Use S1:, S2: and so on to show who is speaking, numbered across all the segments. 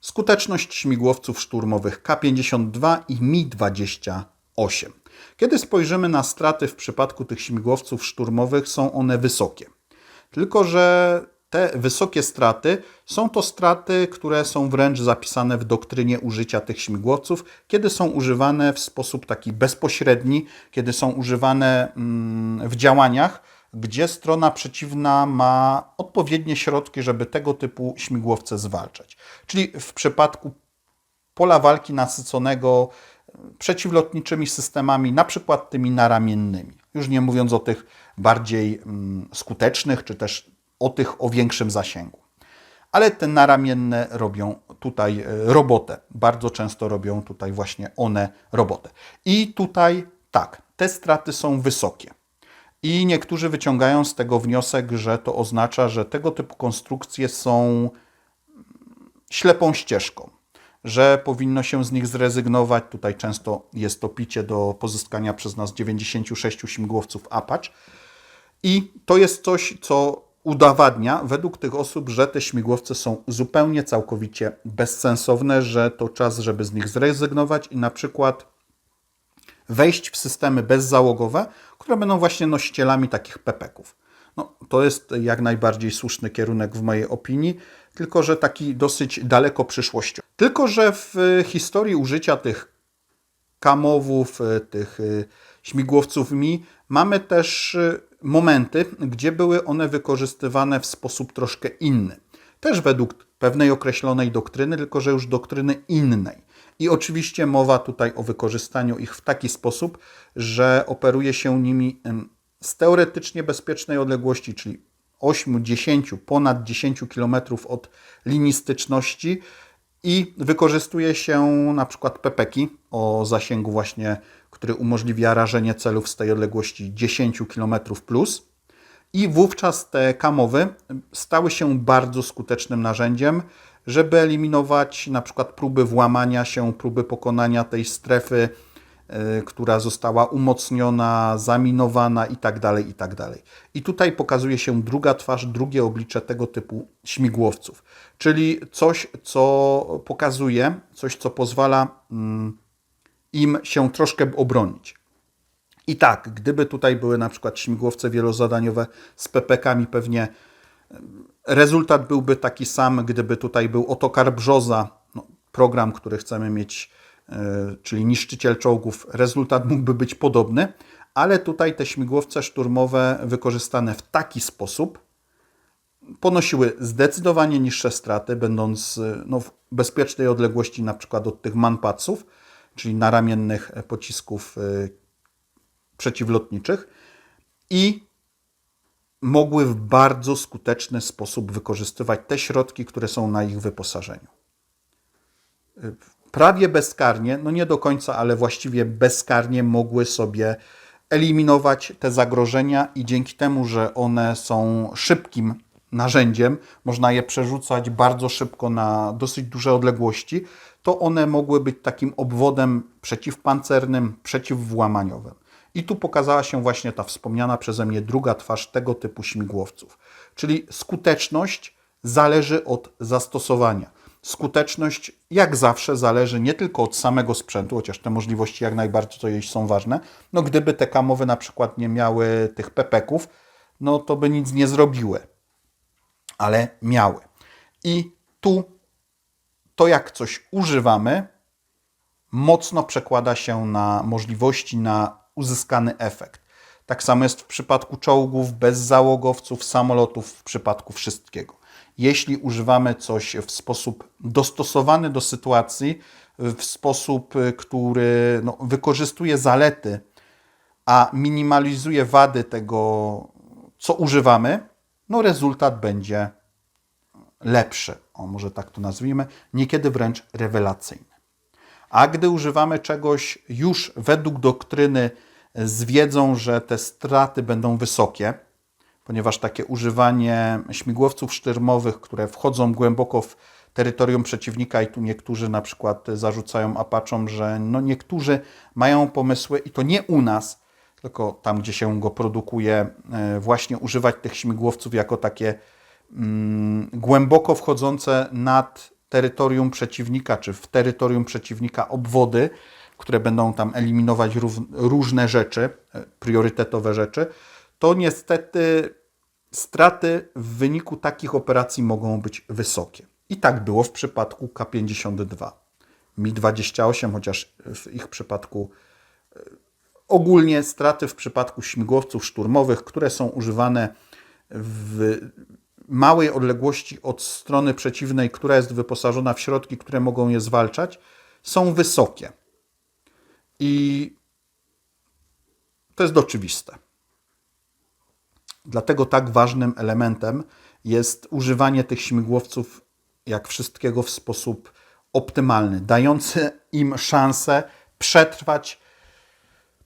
S1: Skuteczność śmigłowców szturmowych K-52 i Mi-28. Kiedy spojrzymy na straty w przypadku tych śmigłowców szturmowych, są one wysokie. Tylko, że te wysokie straty są to straty, które są wręcz zapisane w doktrynie użycia tych śmigłowców, kiedy są używane w sposób taki bezpośredni, kiedy są używane mm, w działaniach, gdzie strona przeciwna ma odpowiednie środki, żeby tego typu śmigłowce zwalczać. Czyli w przypadku pola walki nasyconego przeciwlotniczymi systemami, na przykład tymi naramiennymi. Już nie mówiąc o tych bardziej mm, skutecznych, czy też o tych o większym zasięgu. Ale te naramienne robią tutaj e, robotę. Bardzo często robią tutaj właśnie one robotę. I tutaj tak, te straty są wysokie. I niektórzy wyciągają z tego wniosek, że to oznacza, że tego typu konstrukcje są ślepą ścieżką, że powinno się z nich zrezygnować. Tutaj często jest to picie do pozyskania przez nas 96 śmigłowców Apache. I to jest coś, co udowadnia według tych osób, że te śmigłowce są zupełnie, całkowicie bezsensowne, że to czas, żeby z nich zrezygnować i na przykład wejść w systemy bezzałogowe, które będą właśnie nosicielami takich pepeków. No, to jest jak najbardziej słuszny kierunek w mojej opinii, tylko że taki dosyć daleko przyszłościowy. Tylko że w historii użycia tych kamowów, tych y, śmigłowców Mi mamy też y, momenty, gdzie były one wykorzystywane w sposób troszkę inny. Też według pewnej określonej doktryny, tylko że już doktryny innej. I oczywiście mowa tutaj o wykorzystaniu ich w taki sposób, że operuje się nimi z teoretycznie bezpiecznej odległości, czyli 8, 10, ponad 10 km od linii styczności i wykorzystuje się na przykład pepeki o zasięgu właśnie, który umożliwia rażenie celów z tej odległości 10 km plus. I wówczas te kamowy stały się bardzo skutecznym narzędziem, żeby eliminować na przykład próby włamania się, próby pokonania tej strefy, y, która została umocniona, zaminowana itd., tak itd. Tak I tutaj pokazuje się druga twarz, drugie oblicze tego typu śmigłowców, czyli coś, co pokazuje, coś, co pozwala mm, im się troszkę obronić. I tak, gdyby tutaj były na przykład śmigłowce wielozadaniowe z PPK-ami, pewnie Rezultat byłby taki sam, gdyby tutaj był Otokar Brzoza, no, program, który chcemy mieć, yy, czyli niszczyciel czołgów. Rezultat mógłby być podobny, ale tutaj te śmigłowce szturmowe wykorzystane w taki sposób ponosiły zdecydowanie niższe straty, będąc e, no, w bezpiecznej odległości na przykład od tych manpaców, czyli naramiennych pocisków yy, przeciwlotniczych i mogły w bardzo skuteczny sposób wykorzystywać te środki, które są na ich wyposażeniu. Prawie bezkarnie, no nie do końca, ale właściwie bezkarnie mogły sobie eliminować te zagrożenia i dzięki temu, że one są szybkim narzędziem, można je przerzucać bardzo szybko na dosyć duże odległości, to one mogły być takim obwodem przeciwpancernym, przeciwwłamaniowym. I tu pokazała się właśnie ta wspomniana przeze mnie druga twarz tego typu śmigłowców. Czyli skuteczność zależy od zastosowania. Skuteczność, jak zawsze, zależy nie tylko od samego sprzętu, chociaż te możliwości jak najbardziej są ważne. No, gdyby te kamowy na przykład nie miały tych pepeków, no to by nic nie zrobiły, ale miały. I tu to, jak coś używamy, mocno przekłada się na możliwości, na uzyskany efekt. Tak samo jest w przypadku czołgów, bezzałogowców, samolotów, w przypadku wszystkiego. Jeśli używamy coś w sposób dostosowany do sytuacji, w sposób, który no, wykorzystuje zalety, a minimalizuje wady tego, co używamy, no rezultat będzie lepszy. O, może tak to nazwijmy, niekiedy wręcz rewelacyjny. A gdy używamy czegoś już według doktryny z wiedzą, że te straty będą wysokie, ponieważ takie używanie śmigłowców sztyrmowych, które wchodzą głęboko w terytorium przeciwnika i tu niektórzy na przykład zarzucają Apaczom, że no niektórzy mają pomysły i to nie u nas, tylko tam, gdzie się go produkuje, e, właśnie używać tych śmigłowców jako takie mm, głęboko wchodzące nad terytorium przeciwnika, czy w terytorium przeciwnika obwody, które będą tam eliminować różne rzeczy, e, priorytetowe rzeczy, to niestety straty w wyniku takich operacji mogą być wysokie. I tak było w przypadku K-52. Mi-28, chociaż w ich przypadku e, ogólnie straty w przypadku śmigłowców szturmowych, które są używane w małej odległości od strony przeciwnej, która jest wyposażona w środki, które mogą je zwalczać, są wysokie. I to jest oczywiste. Dlatego tak ważnym elementem jest używanie tych śmigłowców, jak wszystkiego, w sposób optymalny, dający im szansę przetrwać,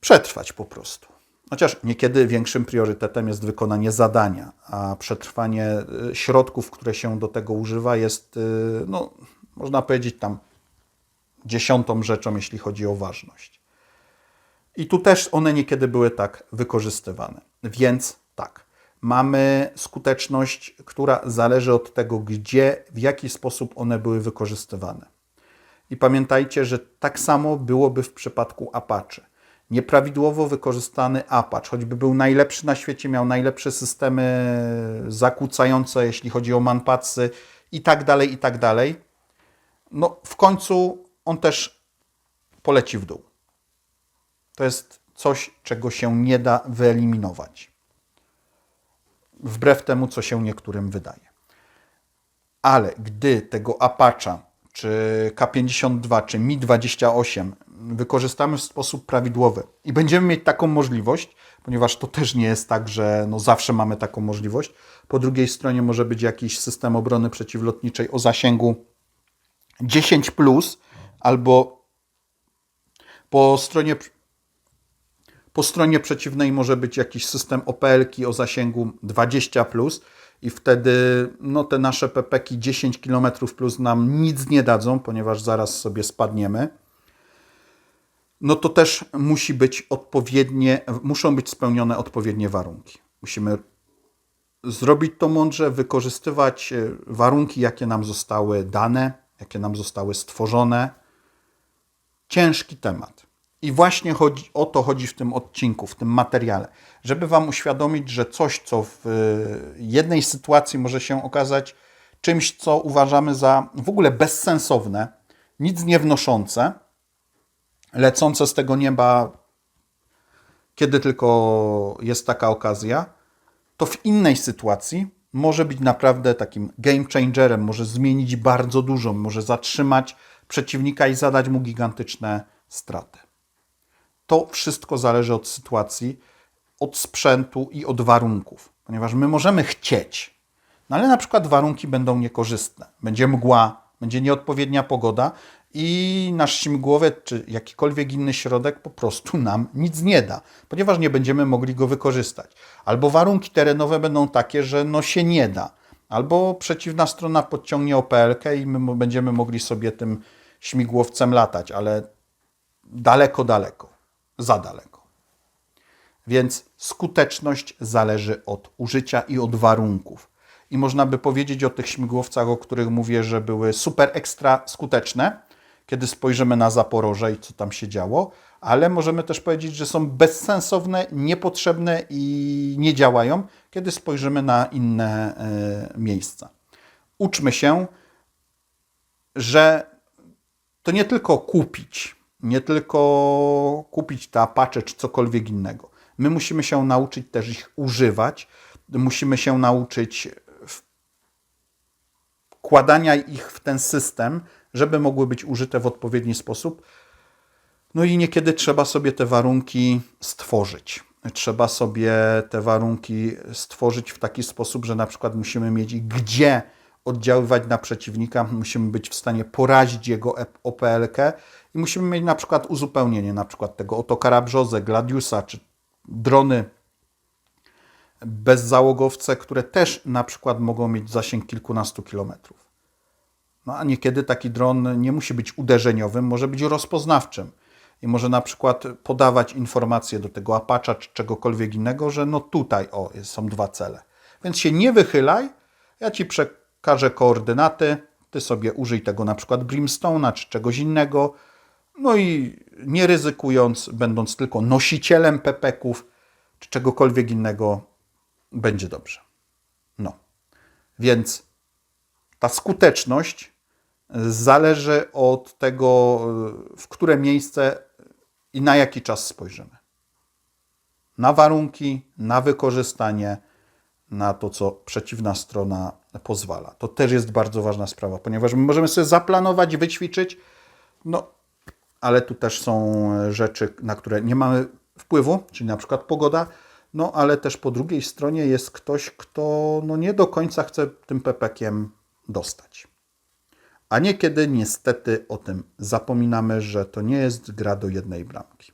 S1: przetrwać po prostu. Chociaż niekiedy większym priorytetem jest wykonanie zadania, a przetrwanie y, środków, które się do tego używa, jest, y, no, można powiedzieć, tam dziesiątą rzeczą, jeśli chodzi o ważność. I tu też one niekiedy były tak wykorzystywane. Więc tak, mamy skuteczność, która zależy od tego, gdzie, w jaki sposób one były wykorzystywane. I pamiętajcie, że tak samo byłoby w przypadku Apache. Nieprawidłowo wykorzystany Apache, choćby był najlepszy na świecie, miał najlepsze systemy zakłócające, jeśli chodzi o manpatsy i tak dalej, i tak dalej, no w końcu on też poleci w dół. To jest coś, czego się nie da wyeliminować. Wbrew temu, co się niektórym wydaje. Ale gdy tego Apacha, czy K52, czy Mi-28 wykorzystamy w sposób prawidłowy i będziemy mieć taką możliwość, ponieważ to też nie jest tak, że no zawsze mamy taką możliwość. Po drugiej stronie może być jakiś system obrony przeciwlotniczej o zasięgu 10 plus, albo po stronie po stronie przeciwnej może być jakiś system OPL-ki o zasięgu 20 plus i wtedy no, te nasze PPki 10 km plus nam nic nie dadzą, ponieważ zaraz sobie spadniemy. No to też musi być odpowiednie, muszą być spełnione odpowiednie warunki. Musimy zrobić to mądrze, wykorzystywać e, warunki, jakie nam zostały dane, jakie nam zostały stworzone. Ciężki temat. I właśnie chodzi, o to chodzi w tym odcinku, w tym materiale, żeby Wam uświadomić, że coś, co w y, jednej sytuacji może się okazać czymś, co uważamy za w ogóle bezsensowne, nic nie wnoszące, lecące z tego nieba, kiedy tylko jest taka okazja, to w innej sytuacji może być naprawdę takim game changerem, może zmienić bardzo dużo, może zatrzymać przeciwnika i zadać mu gigantyczne straty. To wszystko zależy od sytuacji, od sprzętu i od warunków, ponieważ my możemy chcieć, no ale na przykład warunki będą niekorzystne. Będzie mgła, będzie nieodpowiednia pogoda i nasz śmigłowiec czy jakikolwiek inny środek po prostu nam nic nie da, ponieważ nie będziemy mogli go wykorzystać. Albo warunki terenowe będą takie, że no się nie da. Albo przeciwna strona podciągnie OPLK i my będziemy mogli sobie tym śmigłowcem latać, ale daleko, daleko za daleko. Więc skuteczność zależy od użycia i od warunków. I można by powiedzieć o tych śmigłowcach, o których mówię, że były super ekstra skuteczne, kiedy spojrzymy na Zaporoże i co tam się działo, ale możemy też powiedzieć, że są bezsensowne, niepotrzebne i nie działają, kiedy spojrzymy na inne y, miejsca. Uczmy się, że to nie tylko kupić nie tylko kupić te Apache czy cokolwiek innego. My musimy się nauczyć też ich używać, musimy się nauczyć wkładania ich w ten system, żeby mogły być użyte w odpowiedni sposób. No i niekiedy trzeba sobie te warunki stworzyć. Trzeba sobie te warunki stworzyć w taki sposób, że na przykład musimy mieć gdzie oddziaływać na przeciwnika, musimy być w stanie porazić jego OPLK i musimy mieć na przykład uzupełnienie na przykład tego Otokara Brzozę, Gladiusa czy drony bezzałogowce, które też na przykład mogą mieć zasięg kilkunastu kilometrów. No a niekiedy taki dron nie musi być uderzeniowym, może być rozpoznawczym i może na przykład podawać informacje do tego Apache czy czegokolwiek innego, że no tutaj o, są dwa cele. Więc się nie wychylaj, ja Ci przekażę koordynaty, ty sobie użyj tego na przykład Brimstone'a czy czegoś innego, no i nie ryzykując, będąc tylko nosicielem pepeków czy czegokolwiek innego, będzie dobrze. No, więc ta skuteczność zależy od tego, w które miejsce i na jaki czas spojrzymy. Na warunki, na wykorzystanie, na to, co przeciwna strona pozwala. To też jest bardzo ważna sprawa, ponieważ my możemy sobie zaplanować, wyćwiczyć, no, ale tu też są rzeczy, na które nie mamy wpływu, czyli na przykład pogoda, no ale też po drugiej stronie jest ktoś, kto no, nie do końca chce tym pepekiem dostać. A niekiedy niestety o tym zapominamy, że to nie jest gra do jednej bramki.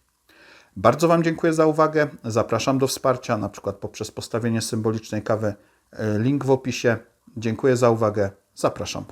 S1: Bardzo Wam dziękuję za uwagę. Zapraszam do wsparcia, na przykład poprzez postawienie symbolicznej kawy. Link w opisie. Dziękuję za uwagę. Zapraszam.